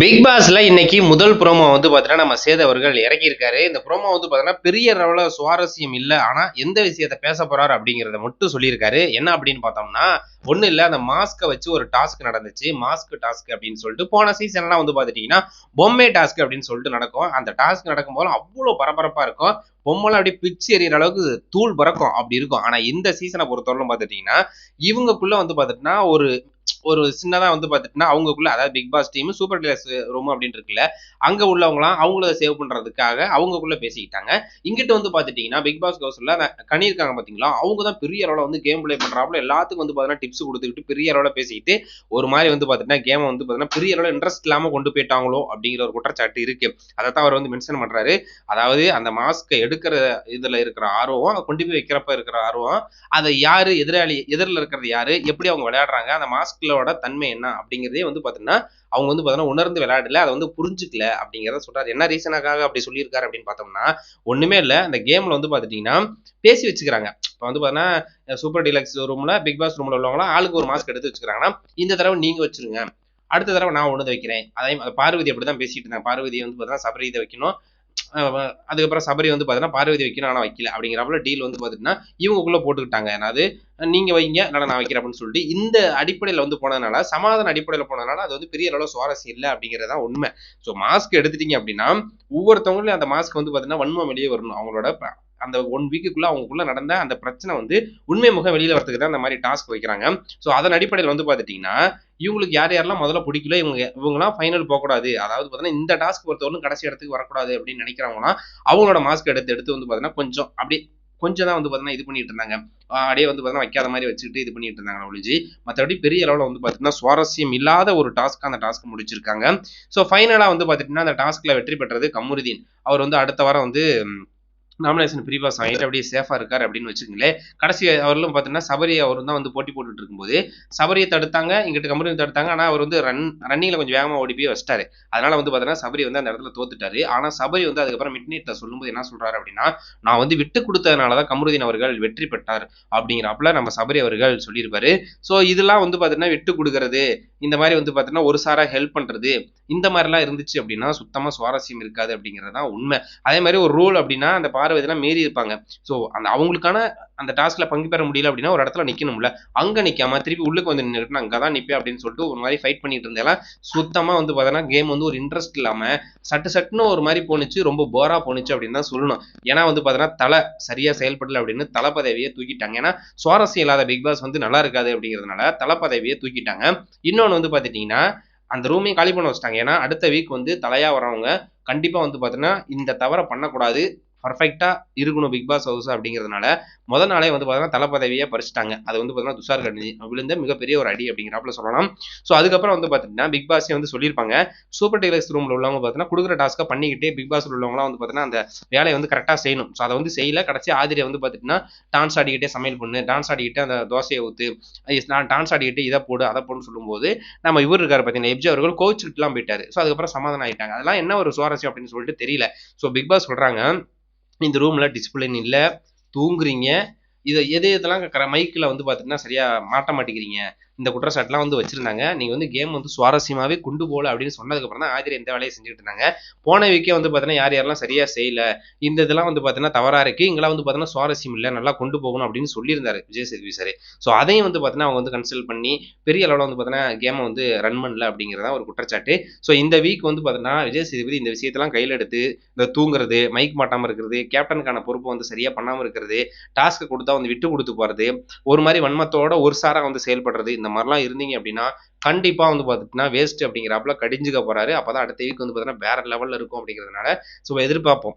Big பாஸ்ல இன்னைக்கு முதல் ப்ரோமோ வந்து பார்த்தீங்கன்னா நம்ம சேதவர்கள் இறக்கியிருக்காரு. இந்த ப்ரோமோ வந்து பார்த்தீங்கன்னா பெரிய அளவில் சுவாரஸ்யம் இல்லை. ஆனால் எந்த விஷயத்த பேச போறாரு அப்படிங்கிறத மட்டும் சொல்லியிருக்காரு. என்ன அப்படின்னு பார்த்தோம்னா ஒன்றும் இல்லை அந்த மாஸ்க்கை வச்சு ஒரு டாஸ்க் நடந்துச்சு. மாஸ்க் டாஸ்க் அப்படின்னு சொல்லிட்டு போன சீசன்லாம் வந்து பார்த்துட்டீங்கன்னா பொம்மை டாஸ்க் அப்படின்னு சொல்லிட்டு நடக்கும். அந்த டாஸ்க் நடக்கும்போது அவ்வளோ பரபரப்பாக இருக்கும். பொம்மைலாம் அப்படியே பிச்சு எறிகிற அளவுக்கு தூள் பறக்கும். அப்படி இருக்கும். ஆனால் இந்த சீசனை பொறுத்தவரைக்கும் பார்த்துட்டிங்கன்னா இவங்கக்குள்ள வந்து பார்த்துட்டுனா ஒரு ஒரு சின்னதாக வந்து பார்த்துட்டுனா அவங்கக்குள்ள அதாவது big boss team super deluxe room அப்படின்னு இருக்குல்ல அங்கே உள்ளவங்களாம் அவங்கள சேவ் பண்ணுறதுக்காக அவங்கக்குள்ள பேசிக்கிட்டாங்க. இங்கிட்ட வந்து பார்த்துட்டிங்கன்னா பிக் பாஸ் ஹவுஸ்ல கனி இருக்காங்க பார்த்தீங்களா அவங்க தான் பெரிய அளவில் வந்து கேம் பிளே பண்ணுறாப்புல எல்லாத்துக்கும் வந்து பார்த்தீங்கன்னா டிப்ஸ் கொடுத்துக்கிட்டு பெரிய அளவில் பேசிக்கிட்டு ஒரு மாதிரி வந்து பார்த்துட்டா கேமை வந்து பார்த்தீங்கன்னா பெரிய அளவில் இன்ட்ரெஸ்ட் இல்லாமல் கொண்டு போயிட்டாங்களோ அப்படிங்கிற ஒரு குற்றச்சாட்டு இருக்கு. அதை தான் அவர் வந்து மென்ஷன் பண்ணுறாரு அதாவது அந்த மாஸ்க்கை எடுக்கிற இதில் இருக்கிற ஆர்வம் கொண்டு போய் வைக்கிறப்ப இருக்கிற ஆர்வம் அதை யார் எதிராளி எதிரில் இருக்கிறது யாரு? எப்படி அவங்க விளையாடுறாங்க? அந்த மாஸ்களோட தன்மை என்ன அப்படிங்கிறதே வந்து பார்த்தீங்கன்னா அவங்க வந்து பார்த்தீங்கன்னா உணர்ந்து விளையாடல அதை வந்து புரிஞ்சுக்கல அப்படிங்கிறத சொல்றாரு. என்ன ரீசனுக்காக அப்படி சொல்லியிருக்காரு அப்படின்னு பார்த்தோம்னா ஒண்ணுமே இல்லை. அந்த கேம்ல வந்து பார்த்துட்டீங்கன்னா பேசி வச்சுக்கிறாங்க. இப்போ வந்து பார்த்தீங்கன்னா சூப்பர் டீலக்ஸ் ரூம்ல பிக் பாஸ் ரூம்ல உள்ளவங்களாம் ஆளுக்கு ஒரு மாஸ்க் எடுத்து வச்சுக்கிறாங்கன்னா இந்த தடவை நீங்க வச்சிருங்க. அடுத்த தடவை நான் ஒன்று வைக்கிறேன். அதே பார்வதி அப்படி தான் பேசிட்டு இருந்தேன் பார்வதி வந்து பார்த்தீங்கன்னா சபரி வைக்கணும். அதுக்கப்புறம் சபரி வந்து பார்த்தீங்கன்னா பார்வதி வைக்கணும் ஆனால் வைக்கல. அப்படிங்கிறப்பல டீல் வந்து பார்த்தீங்கன்னா இவங்களுக்குள்ள போட்டுக்கிட்டாங்க. அதாவது நீங்கள் வைங்க நான் நான் வைக்கிறேன் அப்படின்னு சொல்லிட்டு இந்த அடிப்படையில் வந்து போனதுனால சமாதான அடிப்படையில் போனதுனால அது வந்து பெரிய அளவில் சுவாரஸ்யம் இல்லை அப்படிங்கிறதா தான் உண்மை. ஸோ மாஸ்க் எடுத்துட்டீங்க அப்படின்னா ஒவ்வொருத்தவங்களையும் அந்த மாஸ்க் வந்து பார்த்தீங்கன்னா வன்மம் வெளியே வரணும். அவங்களோட அந்த ஒன் வீக்குக்குள்ள அவங்களுக்குள்ள நடந்த அந்த பிரச்சனை வந்து உண்மை முகம் வெளியில வரதுக்கு தான் அந்த மாதிரி டாஸ்க் வைக்கிறாங்க. ஸோ அதன் அடிப்படையில் வந்து பார்த்துட்டீங்கன்னா இவங்களுக்கு யார் யாரெல்லாம் முதல்ல பிடிக்கல இவங்க இவங்கலாம் ஃபைனல் போகக்கூடாது. அதாவது பார்த்தீங்கன்னா இந்த டாஸ்க் பொறுத்தவரைக்கும் கடைசி இடத்துக்கு வரக்கூடாது அப்படின்னு நினைக்கிறவங்களாம் அவங்களோட மாஸ்க் எடுத்து எடுத்து வந்து பார்த்தீங்கன்னா கொஞ்சம் அப்படியே கொஞ்சம் தான் வந்து பார்த்தீங்கன்னா இது பண்ணிட்டு இருந்தாங்க. அப்படியே வந்து பார்த்தீங்கன்னா வைக்காத மாதிரி வச்சுக்கிட்டு இது பண்ணிட்டு இருந்தாங்க ஒழிஞ்சு மற்றபடி பெரிய அளவில் வந்து பார்த்தீங்கன்னா சுவாரஸ்யம் இல்லாத ஒரு டாஸ்க் அந்த டாஸ்க் முடிச்சிருக்காங்க. ஸோ ஃபைனலாக வந்து பார்த்துட்டிங்கன்னா அந்த டாஸ்க்கில் வெற்றி பெற்றது கமருதீன் அவர் வந்து அடுத்த வாரம் வந்து நாமினேஷன் ஃப்ரீ பாஸ் வாங்கிட்டு அப்படியே சேஃபாக இருக்கார் அப்படின்னு வச்சுக்கோங்களேன் கடைசி அவர்களும் பார்த்தீங்கன்னா சபரி அவர் தான் வந்து போட்டி போட்டுட்டு இருக்கும்போது சபரியை தடுத்தாங்க இங்கிட்ட கம்பெனி தடுத்தாங்க. ஆனால் அவர் வந்து ரன் ரன்னிங்கில் கொஞ்சம் வேகமாக ஓடி போய் வச்சிட்டாரு. அதனால வந்து பார்த்தீங்கன்னா சபரி வந்து அந்த இடத்துல தோத்துட்டாரு. ஆனால் சபரி வந்து அதுக்கப்புறம் மிட் நைட்டில் சொல்லும்போது என்ன சொல்றாரு அப்படின்னா நான் வந்து விட்டு கொடுத்ததுனால தான் கமருதீன் அவர்கள் வெற்றி பெற்றார் அப்படிங்கிறப்பல நம்ம சபரி அவர்கள் சொல்லியிருப்பாரு. ஸோ இதெல்லாம் வந்து பார்த்தீங்கன்னா விட்டு கொடுக்கறது இந்த மாதிரி வந்து பார்த்தீங்கன்னா ஒரு சாரா ஹெல்ப் பண்ணுறது இந்த மாதிரிலாம் இருந்துச்சு அப்படின்னா சுத்தமாக சுவாரஸ்யம் இருக்காது அப்படிங்கிறது தான் உண்மை. அதே மாதிரி ஒரு ரூல் அப்படின்னா அந்த பார்வையெல்லாம் மீறி இருப்பாங்க. ஸோ அந்த அவங்களுக்கான அந்த டாஸ்கில் பங்கு பெற முடியல அப்படின்னா ஒரு இடத்துல நிற்கணும்ல அங்கே நிற்காம திருப்பி உள்ளுக்கு வந்து நின்றுட்டு அங்கே தான் நிற்பேன் அப்படின்னு சொல்லிட்டு ஒரு மாதிரி ஃபைட் பண்ணிட்டு இருந்தேன் சுத்தமாக வந்து பார்த்தோன்னா கேம் வந்து ஒரு இன்ட்ரெஸ்ட் இல்லாமல் சட்டு சட்டுன்னு ஒரு மாதிரி போணுச்சு ரொம்ப போராக போணுச்சு அப்படின்னு தான் சொல்லணும். ஏன்னா வந்து பார்த்தோன்னா தலை சரியாக செயல்படல அப்படின்னு தலை பதவியை தூக்கிட்டாங்க. ஏன்னா சுவாரஸ்யம் இல்லாத பிக் பாஸ் வந்து நல்லா இருக்காது அப்படிங்கிறதுனால தலை பதவியை தூக்கிட்டாங்க. இன்னொன்று வந்து பார்த்துட்டீங்கன்னா அந்த ரூமையும் காலி பண்ண வச்சிட்டாங்க. ஏன்னா அடுத்த வீக் வந்து தலையா வரவங்க கண்டிப்பா வந்து பார்த்தீங்கன்னா இந்த தவறை பண்ணக்கூடாது. பர்ஃபெக்டாக இருக்கணும் பிக் பாஸ் ஹவுஸ் அப்படிங்கிறதுனால முதல் நாளே வந்து பார்த்தீங்கன்னா தலைப்பதவியை பறிச்சிட்டாங்க. அது வந்து பார்த்தீங்கன்னா துஷார் கணி விழுந்த மிகப்பெரிய ஒரு அடி அப்படிங்கிறாப்புல சொல்லலாம். ஸோ அதுக்கப்புறம் வந்து பார்த்தீங்கன்னா பிக் பாஸே வந்து சொல்லியிருப்பாங்க. சூப்பர் டெய்லர்ஸ் ரூமில் உள்ளவங்க பார்த்தீங்கன்னா கொடுக்குற டாஸ்க்கை பண்ணிக்கிட்டே பிக் பாஸில் உள்ளவங்களாம் வந்து பார்த்தீங்கன்னா அந்த வேலையை வந்து கரெக்டாக செய்யணும். ஸோ அதை வந்து செய்யல. கடைசி ஆதிரியை வந்து பார்த்தீங்கன்னா டான்ஸ் ஆடிக்கிட்டே சமையல் பண்ணு டான்ஸ் ஆடிக்கிட்டு அந்த தோசையை ஊற்று நான் டான்ஸ் ஆடிக்கிட்டு இதை போடு அதை போடுன்னு சொல்லும்போது நம்ம இவர் இருக்கார் பார்த்தீங்கன்னா எப்ஜி அவர்கள் கோச்சுக்கிட்டுலாம் போயிட்டாரு. ஸோ அதுக்கப்புறம் சமாதானம் ஆகிட்டாங்க அதெல்லாம் என்ன ஒரு சுவாரஸ்யம் அப்படின்னு சொல்லிட்டு தெரியல. ஸோ பிக் பாஸ் சொல்கிறாங்க இந்த ரூமில் டிசிப்ளின் இல்லை தூங்குறீங்க. இதை எது எதெல்லாம் மைக்கில் வந்து பார்த்தீங்கன்னா சரியாக மாட்ட மாட்டேங்கிறீங்க. இந்த குற்றச்சாட்டுலாம் வந்து வச்சிருந்தாங்க. நீங்கள் வந்து கேம் வந்து சுவாரஸ்யமாகவே கொண்டு போகல அப்படின்னு சொன்னதுக்கப்புறம் தான் ஆதிரி எந்த வேலையை செஞ்சுட்டு இருந்தாங்க. போன வீக்கே வந்து பார்த்தீங்கன்னா யார் யாரெல்லாம் சரியாக செய்யல இந்த இதெல்லாம் வந்து பார்த்தீங்கன்னா தவறாக இருக்குது இங்கெல்லாம் வந்து பார்த்தீங்கன்னா சுவாரஸ்யம் இல்லை. நல்லா கொண்டு போகணும் அப்படின்னு சொல்லியிருந்தாரு விஜய் சேதுவி சார் ஸோ அதையும் வந்து பார்த்தீங்கன்னா அவங்க வந்து கன்சல்ட் பண்ணி பெரிய அளவில் வந்து பார்த்தீங்கன்னா கேமை வந்து ரன் பண்ணல அப்படிங்கிறதா ஒரு குற்றச்சாட்டு. ஸோ இந்த வீக் வந்து பார்த்தீங்கன்னா விஜய் சேதுபதி இந்த விஷயத்தெல்லாம் கையில் எடுத்து இந்த தூங்குறது மைக் மாட்டாமல் இருக்கிறது கேப்டனுக்கான பொறுப்பை வந்து சரியாக பண்ணாமல் இருக்கிறது டாஸ்க்கு கொடுத்தா வந்து விட்டு கொடுத்து போகிறது ஒரு மாதிரி வன்மத்தோட ஒரு சாராக வந்து செயல்படுறது இந்த மாதிரிலாம் இருந்தீங்க அப்படின்னா கண்டிப்பாக வந்து பார்த்துட்டுனா வேஸ்ட் அப்படிங்கிறப்பெல்லாம் கடிஞ்சுக்க போறாரு. அப்போ தான் அடுத்த வீக் வந்து பார்த்தீங்கன்னா வேற லெவலில் இருக்கும் அப்படிங்கிறதுனால ஸோ எதிர்பார்ப்போம்.